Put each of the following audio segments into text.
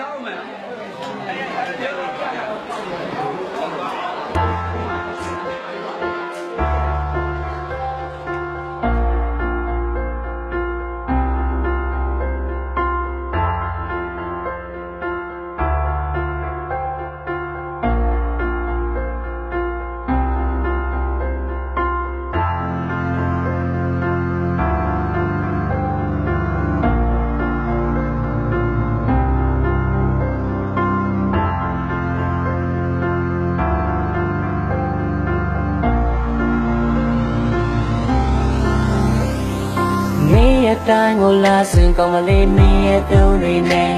လောက်အားကြောင်းမယ် တိုင်းကိုလာစင်ကောင်းမလေးမင်းရဲ့တုံးတွေနဲ့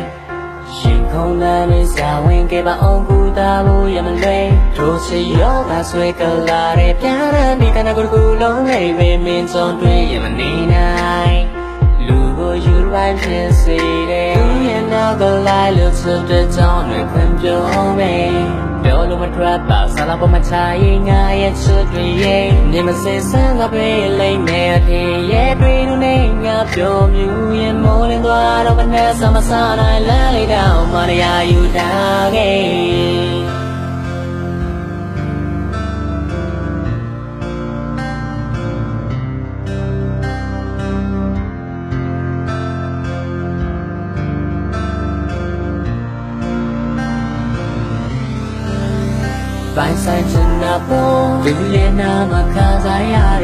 ရှင်ခုံတန်းတွေစာဝင်ခဲ့ပါအောင်ကူတာလို့ရမလွဲတို့ချရောကဆွဲကလာတဲ့ပြားရန်ဒီကနကူကူလုံးလေးပဲမင်းစုံတွေ့ရမနေနိုင်လူကိုယူရိုင်းဖြစ်စေတဲ့သူရဲ့နောက်ကလိုက်လို့ဆိုတဲ့ကြောင်းတွေခွင့်ပြုံးပဲပြောလို့မထွက်ပါဆလာပေါ်မှာချရင်ငါရဲ့ချွတ်တွေရဲ့နေမစဆန်းကပေးလိမ့်မယ်အဖေရဲ့တွေတို့နဲ့ငါ ပြောမြူရင်မိုးလင်းသွားတော့မနဲ့စမစားနိုင်လမ်းလေးတောင်မရရယူထားခဲ့ပိုင်ဆိုင်ချင်တာပေါ်သူရဲ့နာမခံစားရတဲ့ဘဝ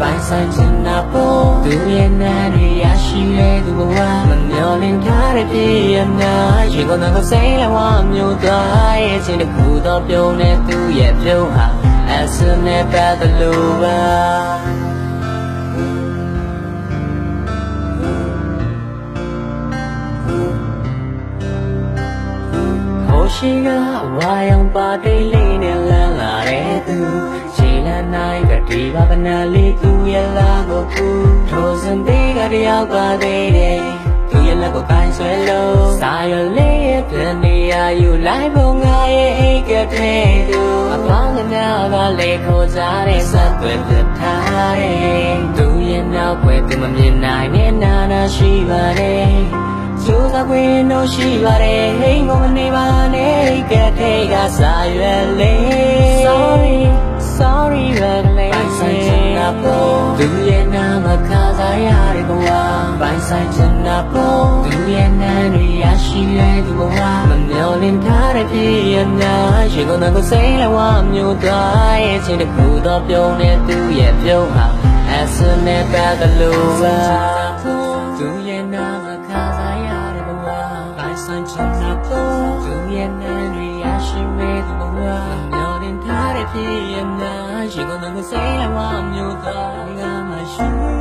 ပိုင်ဆိုင်ချင်တာပေါ်သူရဲ့နာရီရရှိတဲ့သူဘဝမမျောလင့်ထားတဲ့ပြည့်ရနာရေကုန်တဲ့စိတ်လည်းဝါမျိုးသွားရဲ့ချင်းတစ်ခုတော့ပြုံးနေသူရဲ့ပြုံးဟာအစနဲ့ပတ်သက်လို့ပါဟိုရှိကဝါရောင်ပါတိတ်လေးနဲ့လန်းလာတဲ့သူခြေလ မ်းနိုင်ကဒီပါကနာလေးသူရဲ့လာကိုကူထိုစံသေးကတယောက်ပါသေးတယ်သူရဲ့လက်ကိုကိုင်းဆွဲလို့စာရလေးရဲ့တနေရာယူလိုက်ပုံငါရဲ့အိတ်ကတဲ့သူအပေါင်းကနာကလေးခေါ်ကြတဲ့ဆက်သွယ်ပြထားတယ်သူရဲ့နောက်ွယ်သူမမြင်နိုင်နဲ့နာနာရှိပါတယ်ကျိုးသာခွင့်တော့ရှိပါတယ်ဟိန်ကုန်မနေပါနဲ့ကဲတဲ့ကစာရွယ်လေး ပိုင်ဆိုင်ချင်တာပေါ်သူရဲ့နာရီရရှိတဲ့သူဘဝမမျောလင့်ထားတဲ့ဖြစ်ရနာရေကုန်တဲ့ကိုစိတ်လည်းဝါမျိုးသွားရဲ့ချင်းတစ်ခုတော့ပြုံးနေသူရဲ့ပြုံးဟာအစနဲ့ပတ်သက်လို့ပါသူရဲ့နာမခါစားရတဲ့ဘဝပိုင်ဆိုင်ချင်တာပေါ်သူရဲ့နာရီရရှိတဲ့သူဘဝမမျောလင့်ထားတဲ့ဖြစ်ရနာရေကုန်တဲ့ကိုစိတ်လည်းဝါမျိုးသွားငါမရှိ